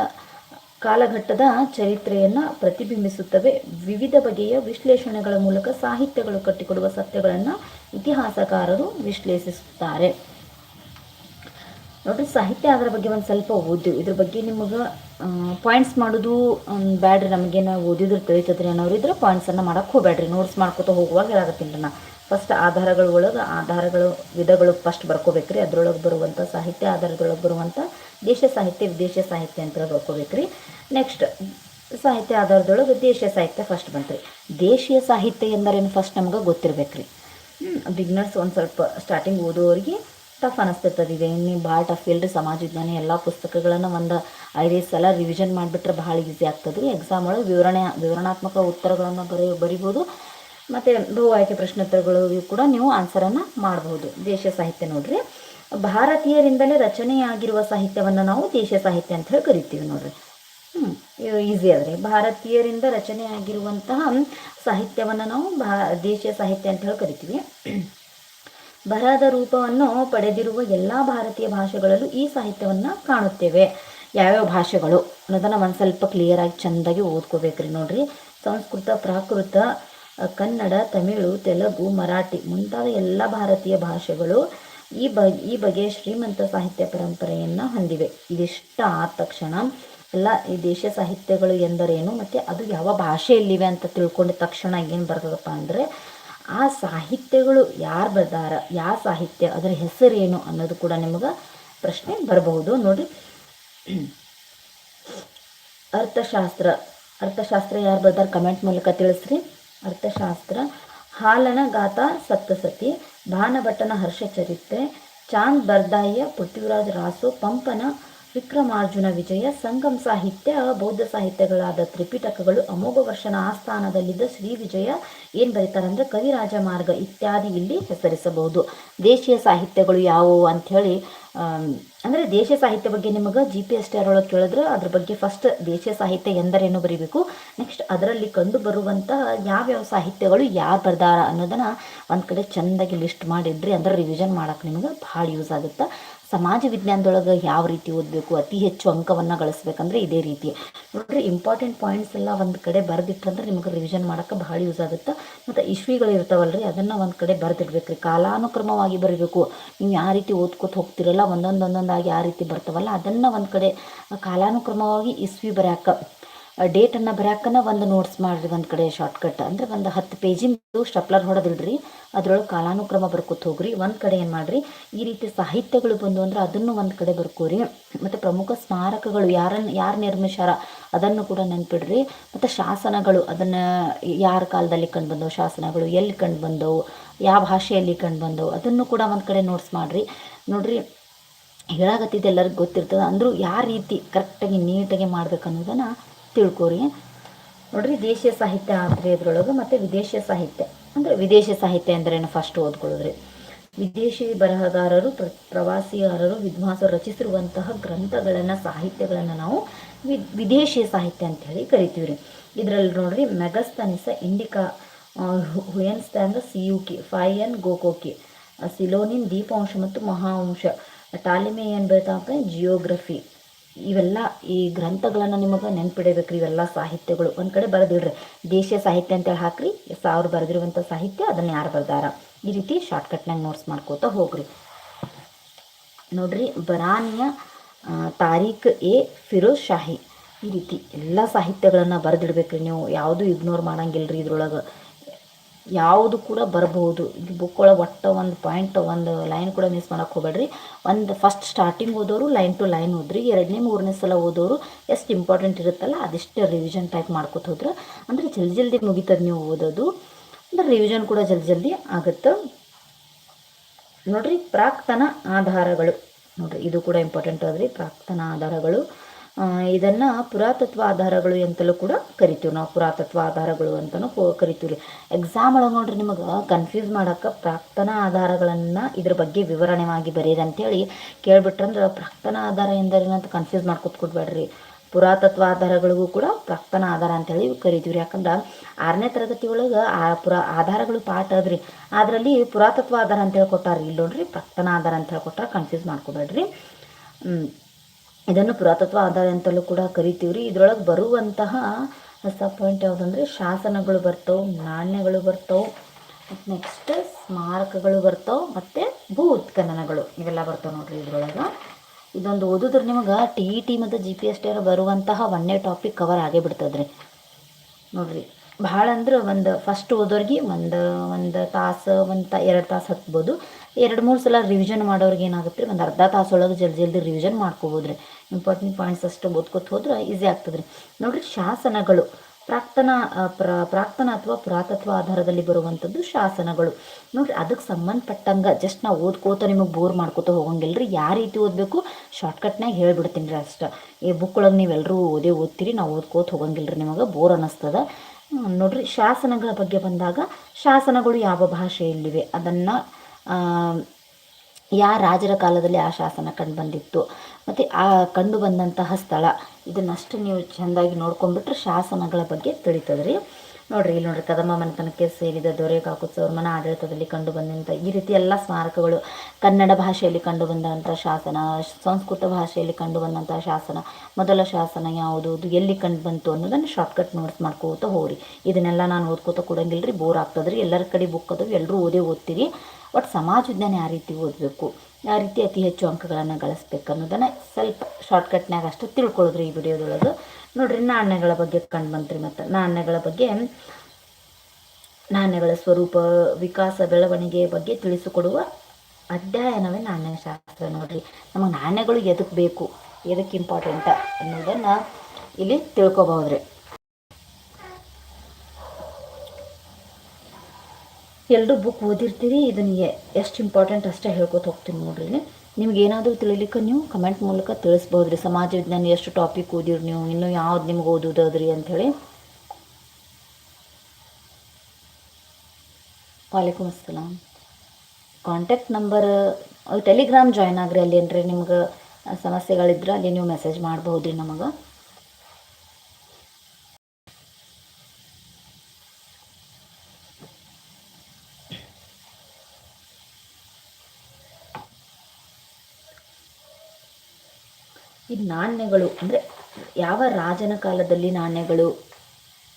ಕಾಲಘಟ್ಟದ ಚರಿತ್ರೆಯನ್ನು ಪ್ರತಿಬಿಂಬಿಸುತ್ತವೆ. ವಿವಿಧ ಬಗೆಯ ವಿಶ್ಲೇಷಣೆಗಳ ಮೂಲಕ ಸಾಹಿತ್ಯಗಳು ಕಟ್ಟಿಕೊಡುವ ಸತ್ಯಗಳನ್ನು ಇತಿಹಾಸಕಾರರು ವಿಶ್ಲೇಷಿಸುತ್ತಾರೆ. ನೋಡ್ರಿ, ಸಾಹಿತ್ಯ ಅದರ ಬಗ್ಗೆ ಒಂದು ಸ್ವಲ್ಪ ಓದಿ ಇದ್ರ ಬಗ್ಗೆ ನಿಮಗೆ ಪಾಯಿಂಟ್ಸ್ ಮಾಡೋದು ಬ್ಯಾಡ್ರಿ ನಮಗೇನು ಓದಿದ್ರೆ ತಿಳಿತದ್ರಿ ಅನ್ನೋರು ಇದ್ರೆ ಪಾಯಿಂಟ್ಸನ್ನು ಮಾಡೋಕ್ಕೆ ಹೋಗ್ಬೇಡ್ರಿ ನೋಟ್ಸ್ ಮಾಡ್ಕೊತ ಹೋಗುವಾಗ ಹೇಳಾಗತ್ತೀನಿ ನಾ. ಫಸ್ಟ್ ಆಧಾರಗಳ ಒಳಗೆ ಆಧಾರಗಳು ವಿಧಗಳು ಫಸ್ಟ್ ಬರ್ಕೋಬೇಕ್ರಿ. ಅದರೊಳಗೆ ಬರುವಂಥ ಸಾಹಿತ್ಯ, ಆಧಾರದೊಳಗೆ ಬರುವಂಥ ದೇಶ ಸಾಹಿತ್ಯ, ವಿದೇಶ ಸಾಹಿತ್ಯ ಅಂತ ಬರ್ಕೋಬೇಕ್ರಿ. ನೆಕ್ಸ್ಟ್ ಸಾಹಿತ್ಯ ಆಧಾರದೊಳಗೆ ದೇಶೀಯ ಸಾಹಿತ್ಯ ಫಸ್ಟ್ ಬಂತ್ರಿ. ದೇಶೀಯ ಸಾಹಿತ್ಯ ಎಂದರೇನು ಫಸ್ಟ್ ನಮ್ಗೆ ಗೊತ್ತಿರ್ಬೇಕು ರೀ ಬಿಗ್ನರ್ಸ್ ಒಂದು ಸ್ವಲ್ಪ ಸ್ಟಾರ್ಟಿಂಗ್ ಓದೋರಿಗೆ ಟಫ್ ಅನಿಸ್ತಿರ್ತದೆ ಇದೆ ಇನ್ನು ಭಾಳ ಟಫ್ ಇಲ್ಲರಿ ಸಮಾಜ ವಿಜ್ಞಾನ ಎಲ್ಲ ಪುಸ್ತಕಗಳನ್ನು ಒಂದು ಐದೈದು ಸಲ ರಿವಿಷನ್ ಮಾಡಿಬಿಟ್ರೆ ಭಾಳ ಈಸಿ ಆಗ್ತದೆ ರೀ ಎಕ್ಸಾಮ್ ಒಳಗೆ ವಿವರಣೆ, ವಿವರಣಾತ್ಮಕ ಉತ್ತರಗಳನ್ನು ಬರೆಯೋ ಬರಿಬೋದು. ಮತ್ತು ಬಹು ಆಯ್ಕೆ ಪ್ರಶ್ನೋತ್ತರಗಳಿಗೂ ಕೂಡ ನೀವು ಆನ್ಸರನ್ನು ಮಾಡಬಹುದು. ದೇಶೀಯ ಸಾಹಿತ್ಯ ನೋಡ್ರಿ. ಭಾರತೀಯರಿಂದಲೇ ರಚನೆಯಾಗಿರುವ ಸಾಹಿತ್ಯವನ್ನು ನಾವು ದೇಶೀಯ ಸಾಹಿತ್ಯ ಅಂತ ಹೇಳಿ ಕರಿತೀವಿ ನೋಡ್ರಿ. ಹ್ಞೂ ಈಸಿ ಅದ್ರಿ ಭಾರತೀಯರಿಂದ ರಚನೆಯಾಗಿರುವಂತಹ ಸಾಹಿತ್ಯವನ್ನು ನಾವು ಭಾ, ದೇಶೀಯ ಸಾಹಿತ್ಯ ಅಂತ ಹೇಳಿ ಕರಿತೀವಿ. ಬರಹದ ರೂಪವನ್ನು ಪಡೆದಿರುವ ಎಲ್ಲ ಭಾರತೀಯ ಭಾಷೆಗಳಲ್ಲೂ ಈ ಸಾಹಿತ್ಯವನ್ನು ಕಾಣುತ್ತೇವೆ. ಯಾವ್ಯಾವ ಭಾಷೆಗಳು ಅನ್ನೋದನ್ನು ಒಂದು ಸ್ವಲ್ಪ ಕ್ಲಿಯರಾಗಿ ಚೆಂದಾಗಿ ಓದ್ಕೋಬೇಕ್ರಿ ನೋಡ್ರಿ. ಸಂಸ್ಕೃತ, ಪ್ರಾಕೃತ ಕನ್ನಡ, ತಮಿಳು, ತೆಲುಗು, ಮರಾಠಿ ಮುಂತಾದ ಎಲ್ಲ ಭಾರತೀಯ ಭಾಷೆಗಳು ಈ ಬ, ಈ ಬಗೆಯ ಶ್ರೀಮಂತ ಸಾಹಿತ್ಯ ಪರಂಪರೆಯನ್ನು ಹೊಂದಿವೆ. ಇದಿಷ್ಟ ಆದ ತಕ್ಷಣ ಎಲ್ಲ ಈ ದೇಶ ಸಾಹಿತ್ಯಗಳು ಎಂದರೇನು, ಮತ್ತು ಅದು ಯಾವ ಭಾಷೆಯಲ್ಲಿವೆ ಅಂತ ತಿಳ್ಕೊಂಡ ತಕ್ಷಣ ಏನು ಬರ್ತದಪ್ಪ ಅಂದರೆ, ಆ ಸಾಹಿತ್ಯಗಳು ಯಾರು ಬರ್ದಾರ ಯಾವ ಸಾಹಿತ್ಯ, ಅದರ ಹೆಸರೇನು ಅನ್ನೋದು ಕೂಡ ನಿಮಗೆ ಪ್ರಶ್ನೆ ಬರಬಹುದು. ನೋಡಿ, ಅರ್ಥಶಾಸ್ತ್ರ ಅರ್ಥಶಾಸ್ತ್ರ ಯಾರು ಬರ್ದಾರ ಕಮೆಂಟ್ ಮೂಲಕ ತಿಳಿಸ್ರಿ. ಅರ್ಥಶಾಸ್ತ್ರ, ಹಾಲನ ಸಪ್ತಸತಿ ಭಾನಭಟ್ಟನ ಹರ್ಷಚರಿತ್ರೆ ಚಾಂದ್ ಬರ್ದಾಯಿಯ, ಪೃಥ್ವಿರಾಜ್ ರಾಸು, ಪಂಪನ, ವಿಕ್ರಮಾರ್ಜುನ ವಿಜಯ ಸಂಗಮ್ ಸಾಹಿತ್ಯ ಬೌದ್ಧ ಸಾಹಿತ್ಯಗಳಾದ ತ್ರಿಪಿಟಕಗಳು ಅಮೋಘ ವರ್ಷನ ಆಸ್ಥಾನದಲ್ಲಿದ್ದ ಶ್ರೀ ವಿಜಯ, ಏನು ಬರೀತಾರೆ ಅಂದರೆ ಕವಿರಾಜ ಮಾರ್ಗ ಇತ್ಯಾದಿ ಇಲ್ಲಿ ಹೆಸರಿಸಬಹುದು. ದೇಶೀಯ ಸಾಹಿತ್ಯಗಳು ಯಾವುವು ಅಂಥೇಳಿ ಅಂದರೆ ದೇಶೀಯ ಸಾಹಿತ್ಯ ಬಗ್ಗೆ ನಿಮಗೆ ಜಿ ಪಿ ಎಸ್ ಟಿ ಕೇಳಿದ್ರೆ ಅದ್ರ ಬಗ್ಗೆ ಫಸ್ಟ್ ದೇಶೀಯ ಸಾಹಿತ್ಯ ಎಂದರೇನು ಬರೀಬೇಕು? ನೆಕ್ಸ್ಟ್ ಅದರಲ್ಲಿ ಕಂಡು ಬರುವಂತಹ ಯಾವ್ಯಾವ ಸಾಹಿತ್ಯಗಳು ಯಾರು ಬರ್ದಾರ ಅನ್ನೋದನ್ನು ಒಂದು ಕಡೆ ಚೆಂದಾಗಿ ಲಿಸ್ಟ್ ಮಾಡಿಡ್ರಿ, ಅಂದ್ರೆ ರಿವಿಷನ್ ಮಾಡೋಕೆ ನಿಮಗೆ ಭಾಳ ಯೂಸ್ ಆಗುತ್ತೆ. ಸಮಾಜ ವಿಜ್ಞಾನದೊಳಗೆ ಯಾವ ರೀತಿ ಓದಬೇಕು, ಅತಿ ಹೆಚ್ಚು ಅಂಕವನ್ನು ಗಳಿಸ್ಬೇಕಂದ್ರೆ ಇದೇ ರೀತಿ. ನೋಡ್ರಿ ಇಂಪಾರ್ಟೆಂಟ್ ಪಾಯಿಂಟ್ಸ್ ಎಲ್ಲ ಒಂದು ಕಡೆ ಬರೆದಿಟ್ರಂದ್ರೆ ನಿಮಗೆ ರಿವಿಷನ್ ಮಾಡೋಕೆ ಭಾಳ ಯೂಸ್ ಆಗುತ್ತೆ. ಮತ್ತು ಇಶ್ವಿಗಳು ಇರ್ತಾವಲ್ರಿ, ಅದನ್ನು ಒಂದು ಕಡೆ ಬರೆದಿಡ್ಬೇಕು ರೀ ಕಾಲಾನುಕ್ರಮವಾಗಿ ಬರೀಬೇಕು. ನೀವು ಯಾವ ರೀತಿ ಓದ್ಕೊತ ಹೋಗ್ತಿರಲ್ಲ, ಒಂದೊಂದು ಒಂದೊಂದಾಗಿ ಯಾವ ರೀತಿ ಬರ್ತಾವಲ್ಲ, ಅದನ್ನು ಒಂದು ಕಡೆ ಕಾಲಾನುಕ್ರಮವಾಗಿ ಇಸ್ವಿ ಬರ್ಯಾಕ ಡೇಟನ್ನು ಬರ್ಯಾಕನ ಒಂದು ನೋಟ್ಸ್ ಮಾಡಿರಿ, ಒಂದು ಕಡೆ ಶಾರ್ಟ್ಕಟ್ ಅಂದರೆ ಒಂದು ಹತ್ತು ಪೇಜಿಂದು ಸ್ಟಪ್ಲರ್ ಹೊಡೆದಿಲ್ರಿ. ಅದರೊಳಗೆ ಕಾಲಾನುಕ್ರಮ ಬರ್ಕೋತ ಹೋಗ್ರಿ. ಒಂದು ಕಡೆ ಏನು ಮಾಡಿರಿ? ಈ ರೀತಿ ಸಾಹಿತ್ಯಗಳು ಬಂದು ಅಂದ್ರೆ ಅದನ್ನು ಒಂದು ಕಡೆ ಬರ್ಕೋರಿ. ಮತ್ತು ಪ್ರಮುಖ ಸ್ಮಾರಕಗಳು ಯಾರನ್ನು ಯಾರು ನಿರ್ಮಿಸ್ಯಾರ ಅದನ್ನು ಕೂಡ ನೆನ್ಪಿಡ್ರಿ. ಮತ್ತು ಶಾಸನಗಳು ಅದನ್ನು ಯಾರ ಕಾಲದಲ್ಲಿ ಕಂಡು ಬಂದವು? ಶಾಸನಗಳು ಎಲ್ಲಿ ಕಂಡು ಬಂದವು? ಯಾವ ಭಾಷೆಯಲ್ಲಿ ಕಂಡು ಬಂದವು? ಅದನ್ನು ಕೂಡ ಒಂದು ಕಡೆ ನೋಟ್ಸ್ ಮಾಡಿರಿ. ನೋಡ್ರಿ ಹೇಳಾಗತ್ತಿದ್ದೆಲ್ಲರಿಗೂ ಗೊತ್ತಿರ್ತದೆ. ಅಂದರೂ ಯಾವ ರೀತಿ ಕರೆಕ್ಟಾಗಿ ನೀಟಾಗಿ ಮಾಡ್ಬೇಕು ಅನ್ನೋದನ್ನು ತಿಳ್ಕೊರಿ. ನೋಡ್ರಿ, ದೇಶೀಯ ಸಾಹಿತ್ಯ ಆದರೆ ಇದ್ರೊಳಗೆ ಮತ್ತು ವಿದೇಶೀಯ ಸಾಹಿತ್ಯ. ಅಂದರೆ ವಿದೇಶಿ ಸಾಹಿತ್ಯ ಅಂದ್ರೇನು ಫಸ್ಟ್ ಓದ್ಕೊಳ್ಳೋದ್ರಿ. ವಿದೇಶಿ ಬರಹಗಾರರು, ಪ್ರ ಪ್ರವಾಸಿಗಾರರು ವಿದ್ವಾಂಸರು ರಚಿಸಿರುವಂತಹ ಗ್ರಂಥಗಳನ್ನು, ಸಾಹಿತ್ಯಗಳನ್ನು ನಾವು ವಿ ಸಾಹಿತ್ಯ ಅಂತ ಹೇಳಿ ಕರಿತೀವಿ ರೀ ಇದರಲ್ಲಿ ನೋಡ್ರಿ, ಮೆಗಸ್ತನಿಸ, ಇಂಡಿಕಾ ಹುಯನ್ಸ್ಟ್ಯಾಂಗ ಸಿಯುಕಿ ಫೈಯನ್ ಗೋಕೋಕಿ, ಸಿಲೋನಿನ್ ದೀಪಾಂಶ ಮತ್ತು ಮಹಾಂಶ ಟಾಲಿಮೆ ಏನು ಬರೀತಾವಪ್ಪ ಜಿಯೋಗ್ರಫಿ ಇವೆಲ್ಲ ಈ ಗ್ರಂಥಗಳನ್ನು ನಿಮಗೆ ನೆನ್ಪಿಡಬೇಕ್ರಿ, ಇವೆಲ್ಲ ಸಾಹಿತ್ಯಗಳು. ಒಂದು ಕಡೆ ಬರೆದಿಡ್ರಿ. ದೇಶೀಯ ಸಾಹಿತ್ಯ ಅಂತೇಳಿ ಹಾಕ್ರಿ ಅವ್ರು ಬರೆದಿರುವಂಥ ಸಾಹಿತ್ಯ, ಅದನ್ನು ಯಾರು ಬರ್ದಾರ? ಈ ರೀತಿ ಶಾರ್ಟ್ಕಟ್ನಾಗ ನೋಟ್ಸ್ ಮಾಡ್ಕೋತ ಹೋಗ್ರಿ. ನೋಡ್ರಿ, ಬರಾನಿಯ ತಾರೀಕ್ ತಾರೀಖ್ ಎ ಫಿರೋಜ್ ಶಾಹಿ. ಈ ರೀತಿ ಎಲ್ಲ ಸಾಹಿತ್ಯಗಳನ್ನು ಬರೆದಿಡ್ಬೇಕ್ರಿ ನೀವು. ಯಾವುದು ಇಗ್ನೋರ್ ಮಾಡಂಗಿಲ್ಲ ರೀ ಇದ್ರೊಳಗೆ. ಯಾವುದು ಕೂಡ ಬರಬಹುದು ಈ ಬುಕ್ ಒಳಗೆ ಒಟ್ಟು ಒಂದು ಪಾಯಿಂಟ್ ಒಂದು ಲೈನ್ ಕೂಡ ಮಿಸ್ ಮಾಡೋಕೆ ಹೋಗ್ಬೇಡ್ರಿ. ಒಂದು ಫಸ್ಟ್ ಸ್ಟಾರ್ಟಿಂಗ್ ಓದೋರು ಲೈನ್ ಟು ಲೈನ್ ಓದ್ರಿ ಎರಡನೇ, ಮೂರನೇ ಸಲ ಓದೋರು ಎಷ್ಟು ಇಂಪಾರ್ಟೆಂಟ್ ಇರುತ್ತಲ್ಲ, ಅದಿಷ್ಟು ರಿವಿಷನ್ ಟೈಪ್ ಮಾಡ್ಕೊತ ಹೋದ್ರೆ, ಅಂದರೆ ಜಲ್ದಿ ಜಲ್ದಿ ಮುಗಿತದೆ ನೀವು ಓದೋದು. ಅಂದ್ರೆ ರಿವಿಷನ್ ಕೂಡ ಜಲ್ದಿ ಜಲ್ದಿ ಆಗುತ್ತೆ. ನೋಡ್ರಿ, ಪ್ರಾಕ್ತನ ಆಧಾರಗಳು. ನೋಡ್ರಿ, ಇದು ಕೂಡ ಇಂಪಾರ್ಟೆಂಟ್ ಅದ್ರಿ ಪ್ರಾಕ್ತನ ಆಧಾರಗಳು. ಇದನ್ನು ಪುರಾತತ್ವ ಆಧಾರಗಳು ಅಂತಲೂ ಕೂಡ ಕರಿತೀವಿ ನಾವು ಪುರಾತತ್ವ ಆಧಾರಗಳು ಅಂತಲೂ ಕರಿತೀವಿ ರೀ. ಎಕ್ಸಾಮ್ ಒಳಗೆ ನೋಡ್ರಿ ನಿಮಗೆ ಕನ್ಫ್ಯೂಸ್ ಮಾಡೋಕ್ಕೆ ಪ್ರಾಕ್ತನ ಆಧಾರಗಳನ್ನು ಇದ್ರ ಬಗ್ಗೆ ವಿವರಣೆವಾಗಿ ಬರೀರಿ ಅಂತೇಳಿ ಕೇಳ್ಬಿಟ್ರಂದ್ರೆ ಪ್ರಾಕ್ತನ ಆಧಾರ ಎಂದರೇನು ಅಂತ ಕನ್ಫ್ಯೂಸ್ ಮಾಡ್ಕೊತ ಕೊಡ್ಬೇಡ್ರಿ. ಪುರಾತತ್ವ ಆಧಾರಗಳಿಗೂ ಕೂಡ ಪ್ರಾಕ್ತನ ಆಧಾರ ಅಂತೇಳಿ ಕರಿತೀವಿ ರೀ. ಯಾಕಂದ್ರೆ ಆರನೇ ತರಗತಿ ಒಳಗೆ ಆ ಪುರಾ, ಆಧಾರಗಳು ಪಾಠ ಅದ್ರಿ ಅದರಲ್ಲಿ ಪುರಾತತ್ವ ಆಧಾರ ಅಂತೇಳಿ ಕೊಟ್ಟಾರ ಇಲ್ಲ ನೋಡ್ರಿ ಪ್ರಾಕ್ತನ ಆಧಾರ ಅಂತ ಹೇಳಿ ಕೊಟ್ಟಾರ ಕನ್ಫ್ಯೂಸ್ ಮಾಡ್ಕೋಬೇಡ್ರಿ. ಇದನ್ನು ಪುರಾತತ್ವ ಆಧಾರ ಅಂತಲೂ ಕೂಡ ಕರಿತೀವಿ ರೀ ಇದ್ರೊಳಗೆ ಬರುವಂತಹ ಹೊಸ ಪಾಯಿಂಟ್ ಯಾವುದಂದ್ರೆ ಶಾಸನಗಳು ಬರ್ತವೆ, ನಾಣ್ಯಗಳು ಬರ್ತವೆ, ಮತ್ತು ನೆಕ್ಸ್ಟ್ ಸ್ಮಾರಕಗಳು ಬರ್ತವೆ, ಮತ್ತು ಭೂ ಉತ್ಖನನಗಳು ಇವೆಲ್ಲ ಬರ್ತವೆ ನೋಡ್ರಿ ಇದ್ರೊಳಗೆ. ಇದೊಂದು ಓದಿದ್ರೆ ನಿಮಗೆ ಟಿ ಇ ಟಿ ಮತ್ತು ಜಿ ಪಿ ಎಸ್ ಟಿ ಬರುವಂತಹ ಒಂದೇ ಟಾಪಿಕ್ ಕವರ್ ಆಗೇ ಬಿಡ್ತದ್ರಿ. ನೋಡ್ರಿ, ಭಾಳ ಅಂದ್ರೆ ಒಂದು ಫಸ್ಟ್ ಓದೋರಿಗೆ ಒಂದು ಒಂದು ತಾಸು, ಒಂದು ತ, ಎರಡು ತಾಸು ಹತ್ಬೋದು. ಎರಡು ಮೂರು ಸಲ ರಿವಿಷನ್ ಮಾಡೋರಿಗೆ ಏನಾಗುತ್ತೆ ರೀ? ಒಂದು ಅರ್ಧ ತಾಸೊಳಗೆ ಜಲ್ದಿ ಜಲ್ದಿ ರಿವಿಷನ್ ಮಾಡ್ಕೋಬೋದು ರೀ ಇಂಪಾರ್ಟೆಂಟ್ ಪಾಯಿಂಟ್ಸ್ ಅಷ್ಟು ಓದ್ಕೊತ ಹೋದ್ರೆ ಈಸಿ ಆಗ್ತದೆ ರೀ ನೋಡಿರಿ, ಶಾಸನಗಳು. ಪ್ರಾಕ್ತನ ಪ್ರಾಕ್ತನ ಅಥವಾ ಪುರಾತತ್ವ ಆಧಾರದಲ್ಲಿ ಬರುವಂಥದ್ದು ಶಾಸನಗಳು. ನೋಡ್ರಿ ಅದಕ್ಕೆ ಸಂಬಂಧಪಟ್ಟಂಗೆ ಜಸ್ಟ್ ನಾವು ಓದ್ಕೋತ ನಿಮಗೆ ಬೋರ್ ಮಾಡ್ಕೋತ ಹೋಗಂಗಿಲ್ಲ ರೀ ಯಾವ ರೀತಿ ಓದಬೇಕು? ಶಾರ್ಟ್ಕಟ್ನಾಗ ಹೇಳ್ಬಿಡ್ತೀನಿ ರೀ ಅಷ್ಟು. ಈ ಬುಕ್ ಒಳಗೆ ನೀವೆಲ್ಲರೂ ಓದೇ ಓದ್ತೀರಿ, ನಾವು ಓದ್ಕೋತ ಹೋಗಂಗಿಲ್ಲ ರೀ ನಿಮಗೆ. ಬೋರ್ ಅನ್ನಿಸ್ತದ. ನೋಡ್ರಿ, ಶಾಸನಗಳ ಬಗ್ಗೆ ಬಂದಾಗ ಶಾಸನಗಳು ಯಾವ ಭಾಷೆಯಲ್ಲಿವೆ? ಅದನ್ನು ಯಾ ರಾಜರ ಕಾಲದಲ್ಲಿ ಆ ಶಾಸನ ಕಂಡು ಬಂದಿತ್ತು. ಮತ್ತು ಆ ಕಂಡು ಬಂದಂತಹ ಸ್ಥಳ, ಇದನ್ನಷ್ಟು ನೀವು ಚೆಂದಾಗಿ ನೋಡ್ಕೊಂಡ್ಬಿಟ್ರೆ ಶಾಸನಗಳ ಬಗ್ಗೆ ತಿಳಿತದ್ರಿ. ನೋಡ್ರಿ, ಇಲ್ಲಿ ನೋಡ್ರಿ ಕದಮ ಮನೆತನಕ್ಕೆ ಸೇರಿದ ದೊರೆ ಕಾಕುತ್ಸವ್ರ ಮನ ಆಡಳಿತದಲ್ಲಿ ಕಂಡು ಬಂದಂಥ ಈ ರೀತಿ ಎಲ್ಲ ಸ್ಮಾರಕಗಳು ಕನ್ನಡ ಭಾಷೆಯಲ್ಲಿ ಕಂಡು ಬಂದಂಥ ಶಾಸನ, ಸಂಸ್ಕೃತ ಭಾಷೆಯಲ್ಲಿ ಕಂಡು ಬಂದಂಥ ಶಾಸನ, ಮೊದಲ ಶಾಸನ ಯಾವುದು, ಅದು ಎಲ್ಲಿ ಕಂಡು ಬಂತು ಅನ್ನೋದನ್ನು ಶಾರ್ಟ್ಕಟ್ ನೋಟ್ಸ್ ಮಾಡ್ಕೋತ ಹೋಗ್ರಿ. ಇದನ್ನೆಲ್ಲ ನಾನು ಓದ್ಕೋತ ಕೊಡಂಗಿಲ್ಲ ರೀ ಬೋರ್ ಆಗ್ತದ್ರಿ. ಎಲ್ಲರ ಕಡೆ ಬುಕ್ ಅದಾವೆ ಎಲ್ಲರೂ ಓದೇ ಓದ್ತೀರಿ. ಒಟ್ಟು ಸಮಾಜ ಆ ರೀತಿ ಓದಬೇಕು ಯಾವ ರೀತಿ ಅತಿ ಹೆಚ್ಚು ಅಂಕಗಳನ್ನು ಗಳಿಸ್ಬೇಕು ಅನ್ನೋದನ್ನು ಸ್ವಲ್ಪ ಶಾರ್ಟ್ಕಟ್ನಾಗ ಅಷ್ಟು ತಿಳ್ಕೊಳ್ಳೋದ್ರಿ ಈ ವಿಡಿಯೋದೊಳಗೆ. ನೋಡಿರಿ ನಾಣ್ಯಗಳ ಬಗ್ಗೆ ಕಂಡು ಬಂತ್ರಿ ಮತ್ತು. ನಾಣ್ಯಗಳ ಬಗ್ಗೆ ನಾಣ್ಯಗಳ ಸ್ವರೂಪ, ವಿಕಾಸ, ಬೆಳವಣಿಗೆ ಬಗ್ಗೆ ತಿಳಿಸಿಕೊಡುವ ಅಧ್ಯಯನವೇ ನಾಣ್ಯಶಾಸ್ತ್ರ ನೋಡಿರಿ. ನಮಗೆ ನಾಣ್ಯಗಳು ಎದಕ್ಕೆ ಬೇಕು ಎದಕ್ಕೆ ಇಂಪಾರ್ಟೆಂಟ ಅನ್ನೋದನ್ನು ಇಲ್ಲಿ ತಿಳ್ಕೊಬಹುದ್ರಿ ಎಲ್ಲರೂ ಬುಕ್ ಓದಿರ್ತೀರಿ, ಇದನ್ನ ಎಷ್ಟು ಇಂಪಾರ್ಟೆಂಟ್ ಅಷ್ಟೇ ಹೇಳ್ಕೊತ ಹೋಗ್ತೀನಿ ನೋಡ್ರಿ ನಿಮ್ಗೆ ಏನಾದರೂ ತಿಳಿಲಿಕ್ಕೆ ನೀವು ಕಮೆಂಟ್ ಮೂಲಕ ತಿಳಿಸ್ಬೋದು ರೀ ಸಮಾಜ ವಿಜ್ಞಾನ ಎಷ್ಟು ಟಾಪಿಕ್ ಓದಿರಿ ನೀವು, ಇನ್ನೂ ಯಾವ್ದು ನಿಮ್ಗೆ ಓದೋದ್ರಿ ಅಂಥೇಳಿ ವಾಲೇಕುಮ್ ಅಸ್ಸಲಾಮ್ ಕಾಂಟ್ಯಾಕ್ಟ್ ನಂಬರ್ ಟೆಲಿಗ್ರಾಮ್ ಜಾಯ್ನ್ ಆಗ್ರಿ ಅಲ್ಲಿ ಏನ್ರಿ ನಿಮ್ಗೆ ಸಮಸ್ಯೆಗಳಿದ್ರೆ ಅಲ್ಲಿ ನೀವು ಮೆಸೇಜ್ ಮಾಡ್ಬೋದು ರೀ ನಮಗೆ. ಈ ನಾಣ್ಯಗಳು, ಅಂದರೆ ಯಾವ ರಾಜನ ಕಾಲದಲ್ಲಿ ನಾಣ್ಯಗಳು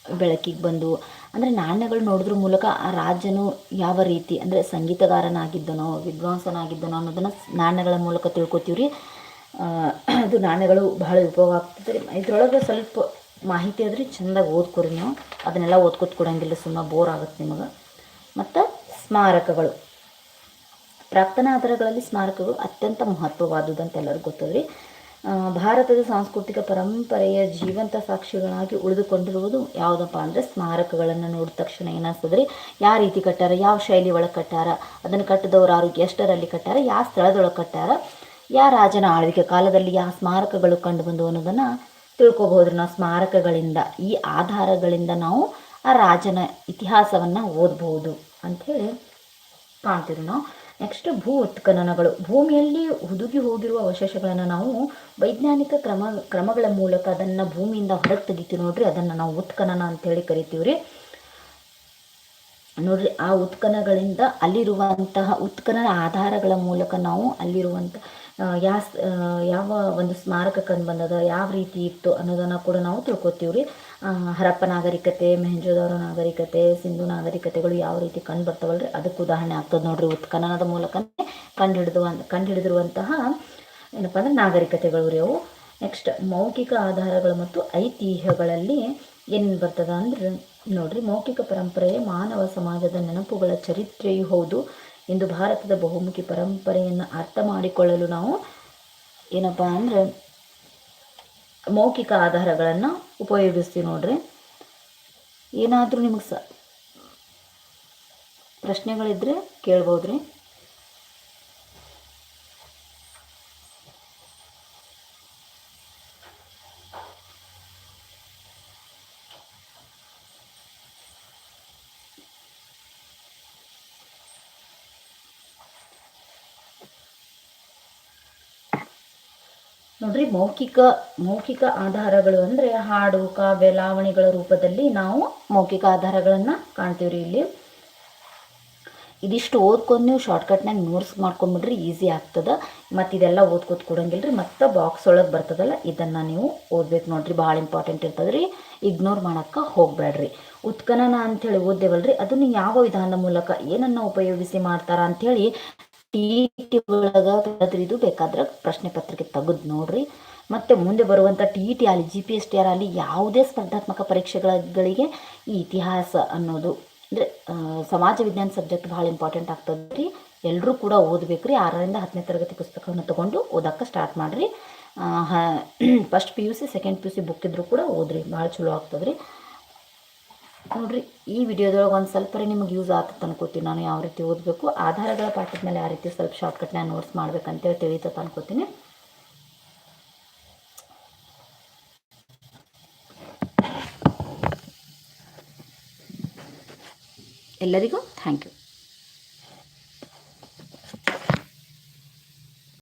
ಬೆಳಕಿಗೆ ಬಂದು ಅಂದರೆ ನಾಣ್ಯಗಳು ನೋಡಿದ್ರ ಮೂಲಕ ಆ ರಾಜನು ಯಾವ ರೀತಿ, ಅಂದರೆ ಸಂಗೀತಗಾರನಾಗಿದ್ದನೋ, ವಿದ್ವಾಂಸನಾಗಿದ್ದನೋ ಅನ್ನೋದನ್ನು ನಾಣ್ಯಗಳ ಮೂಲಕ ತಿಳ್ಕೊತೀವಿ ರೀ ಅದು ನಾಣ್ಯಗಳು ಬಹಳ ಉಪಯೋಗ ಆಗ್ತದೆ ರೀ. ಇದ್ರೊಳಗೆ ಸ್ವಲ್ಪ ಮಾಹಿತಿ ಅದ್ರಿ ಚೆಂದಾಗಿ ಓದ್ಕೊರಿ ನೀವು. ಅದನ್ನೆಲ್ಲ ಓದ್ಕೊತ ಕೊಡಂಗಿಲ್ಲ ಸುಮ್ಮನೆ ಬೋರ್ ಆಗುತ್ತೆ ನಿಮಗೆ. ಮತ್ತು ಸ್ಮಾರಕಗಳು. ಪ್ರಾಕ್ತನ ಆಧಾರಗಳಲ್ಲಿ ಸ್ಮಾರಕಗಳು ಅತ್ಯಂತ ಮಹತ್ವವಾದುದು ಅಂತ ಎಲ್ಲರಿಗೂ ಗೊತ್ತದ್ರಿ. ಭಾರತದ ಸಾಂಸ್ಕೃತಿಕ ಪರಂಪರೆಯ ಜೀವಂತ ಸಾಕ್ಷಿಗಳಾಗಿ ಉಳಿದುಕೊಂಡಿರುವುದು ಯಾವುದಪ್ಪ ಅಂದರೆ ಸ್ಮಾರಕಗಳನ್ನು ನೋಡಿದ ತಕ್ಷಣ ಏನಿಸ್ತದ್ರಿ ಯಾವ ರೀತಿ ಕಟ್ಟಾರ? ಯಾವ ಶೈಲಿ ಒಳಗೆ ಕಟ್ಟಾರ? ಅದನ್ನು ಕಟ್ಟಿದವ್ರು ಯಾರು? ಎಷ್ಟರಲ್ಲಿ ಕಟ್ಟಾರ? ಯಾವ ಸ್ಥಳದೊಳಗೆ ಕಟ್ಟಾರ? ಯಾವ ರಾಜನ ಆಳ್ವಿಕೆ ಕಾಲದಲ್ಲಿ ಯಾವ ಸ್ಮಾರಕಗಳು ಕಂಡು ಬಂದವು ಅನ್ನೋದನ್ನು ತಿಳ್ಕೊಬಹುದು ನಾವು ಸ್ಮಾರಕಗಳಿಂದ. ಈ ಆಧಾರಗಳಿಂದ ನಾವು ಆ ರಾಜನ ಇತಿಹಾಸವನ್ನು ಓದಬಹುದು ಅಂಥೇಳಿ ಕಾಣ್ತೀವಿ ನಾವು. ನೆಕ್ಸ್ಟ್ ಭೂ ಉತ್ಖನನಗಳು ಭೂಮಿಯಲ್ಲಿ ಹುದುಗಿ ಹೋಗಿರುವ ಅವಶೇಷಗಳನ್ನು ನಾವು ವೈಜ್ಞಾನಿಕ ಕ್ರಮ, ಕ್ರಮಗಳ ಮೂಲಕ ಅದನ್ನು ಭೂಮಿಯಿಂದ ಹೊರಗೆ ತೆಗಿತೀವಿ ನೋಡ್ರಿ, ಅದನ್ನು ನಾವು ಉತ್ಖನನ ಅಂತೇಳಿ ಕರಿತೀವಿ ರೀ ನೋಡ್ರಿ, ಆ ಉತ್ಖನಗಳಿಂದ ಅಲ್ಲಿರುವಂತಹ ಉತ್ಖನನ ಆಧಾರಗಳ ಮೂಲಕ ನಾವು ಅಲ್ಲಿರುವಂಥ ಯಾವ ಯಾವ ಒಂದು ಸ್ಮಾರಕ ಕಂಡು ಬಂದದ, ಯಾವ ರೀತಿ ಇತ್ತು ಅನ್ನೋದನ್ನು ಕೂಡ ನಾವು ತಿಳ್ಕೊತೀವಿ ಹರಪ್ಪ ನಾಗರಿಕತೆ, ಮೆಹಂಜೋದಾರೋ ನಾಗರಿಕತೆ, ಸಿಂಧು ನಾಗರಿಕತೆಗಳು ಯಾವ ರೀತಿ ಕಂಡು ಬರ್ತಾವಲ್ರಿ? ಅದಕ್ಕೆ ಉದಾಹರಣೆ ಆಗ್ತದೆ ನೋಡ್ರಿ. ಉತ್ಖನನದ ಮೂಲಕನೇ ಕಂಡುಹಿಡಿದು ಕಂಡುಹಿಡಿದಿರುವಂತಹ ಏನಪ್ಪ ಅಂದ್ರೆ ನಾಗರಿಕತೆಗಳು ರೀ ಅವು. ನೆಕ್ಸ್ಟ್ ಮೌಖಿಕ ಆಧಾರಗಳು ಮತ್ತು ಐತಿಹ್ಯಗಳಲ್ಲಿ ಏನು ಬರ್ತದ ಅಂದ್ರೆ ನೋಡ್ರಿ, ಮೌಖಿಕ ಪರಂಪರೆ ಮಾನವ ಸಮಾಜದ ನೆನಪುಗಳ ಚರಿತ್ರೆಯೂ ಹೌದು. ಇಂದು ಭಾರತದ ಬಹುಮುಖಿ ಪರಂಪರೆಯನ್ನು ಅರ್ಥ ಮಾಡಿಕೊಳ್ಳಲು ನಾವು ಏನಪ್ಪ ಅಂದ್ರೆ ಮೌಖಿಕ ಆಧಾರಗಳನ್ನು ಉಪಯೋಗಿಸ್ತೀವಿ ನೋಡ್ರಿ. ಏನಾದರೂ ನಿಮಗೆ ಸ ಪ್ರಶ್ನೆಗಳಿದ್ರೆ ಕೇಳ್ಬೋದ್ರಿ. ನೋಡ್ರಿ, ಮೌಖಿಕ ಮೌಖಿಕ ಆಧಾರಗಳು ಅಂದ್ರೆ ಹಾಡು, ಕಾವ್ಯ, ಲಾವಣಿಗಳ ರೂಪದಲ್ಲಿ ನಾವು ಮೌಖಿಕ ಆಧಾರಗಳನ್ನು ಕಾಣ್ತೀವಿ ಇಲ್ಲಿ. ಇದಿಷ್ಟು ಓದ್ಕೊಂಡು ನೀವು ಶಾರ್ಟ್ಕಟ್ನಾಗ ನೋಟ್ಸ್ ಮಾಡ್ಕೊಂಬಿಡ್ರಿ ಈಸಿ ಆಗ್ತದೆ. ಮತ್ತು ಇದೆಲ್ಲ ಓದ್ಕೋತ ಕೊಡಂಗಿಲ್ಲ ರೀ ಮತ್ತು ಬಾಕ್ಸ್ ಒಳಗೆ ಬರ್ತದಲ್ಲ, ಇದನ್ನು ನೀವು ಓದ್ಬೇಕು ನೋಡ್ರಿ, ಭಾಳ ಇಂಪಾರ್ಟೆಂಟ್ ಇರ್ತದ್ರಿ. ಇಗ್ನೋರ್ ಇಗ್ನೋರ್ ಮಾಡೋಕ್ಕೆ ಉತ್ಕನನ ಉತ್ಖನನ ಅಂಥೇಳಿ ಓದ್ದೇವಲ್ರಿ, ಅದನ್ನು ಯಾವ ವಿಧಾನದ ಮೂಲಕ ಏನನ್ನು ಉಪಯೋಗಿಸಿ ಮಾಡ್ತಾರ ಅಂಥೇಳಿ ಟಿ ಟಿ ಒಳಗೆ ಇದು ಬೇಕಾದ್ರೆ ಪ್ರಶ್ನೆ ಪತ್ರಿಕೆ ತೆಗೆದು ನೋಡ್ರಿ. ಮತ್ತೆ ಮುಂದೆ ಬರುವಂಥ ಟಿ ಟಿ ಆಗಲಿ G P S T R ಆಗಲಿ ಯಾವುದೇ ಸ್ಪರ್ಧಾತ್ಮಕ ಪರೀಕ್ಷೆಗಳಿಗೆ ಈ ಇತಿಹಾಸ ಅನ್ನೋದು ಅಂದ್ರೆ ಸಮಾಜ ವಿಜ್ಞಾನ ಸಬ್ಜೆಕ್ಟ್ ಭಾಳ ಇಂಪಾರ್ಟೆಂಟ್ ಆಗ್ತದೆ ರೀ ಎಲ್ಲರೂ ಕೂಡ ಓದ್ಬೇಕ್ರಿ. ಆರರಿಂದ ಹತ್ತನೇ ತರಗತಿ ಪುಸ್ತಕವನ್ನು ತಗೊಂಡು ಓದಕ್ಕೆ ಸ್ಟಾರ್ಟ್ ಮಾಡ್ರಿ. First P U C second P U C book ಇದ್ದರೂ ಕೂಡ ಓದ್ರಿ. ಭಾಳ ಚಲೋ ಆಗ್ತದೆ ನೋಡ್ರಿ, ಈ ವಿಡಿಯೋದೊಳಗೆ ಒಂದು ಸ್ವಲ್ಪ ನಿಮಗೆ ಯೂಸ್ ಆಗ್ತದೆ ಅನ್ಕೋತೀನಿ. ನಾನು ಯಾವ ರೀತಿ ಓದಬೇಕು, ಆಧಾರಗಳ ಪಾಠದ ಮೇಲೆ ಯಾವ ರೀತಿ ಸ್ವಲ್ಪ ಶಾರ್ಟ್ಕಟ್ನ ನೋಟ್ಸ್ ಮಾಡ್ಬೇಕಂತೇಳಿ ತಿಳಿತದೆ ಅನ್ಕೋತೀನಿ. ಎಲ್ಲರಿಗೂ ಥ್ಯಾಂಕ್ ಯು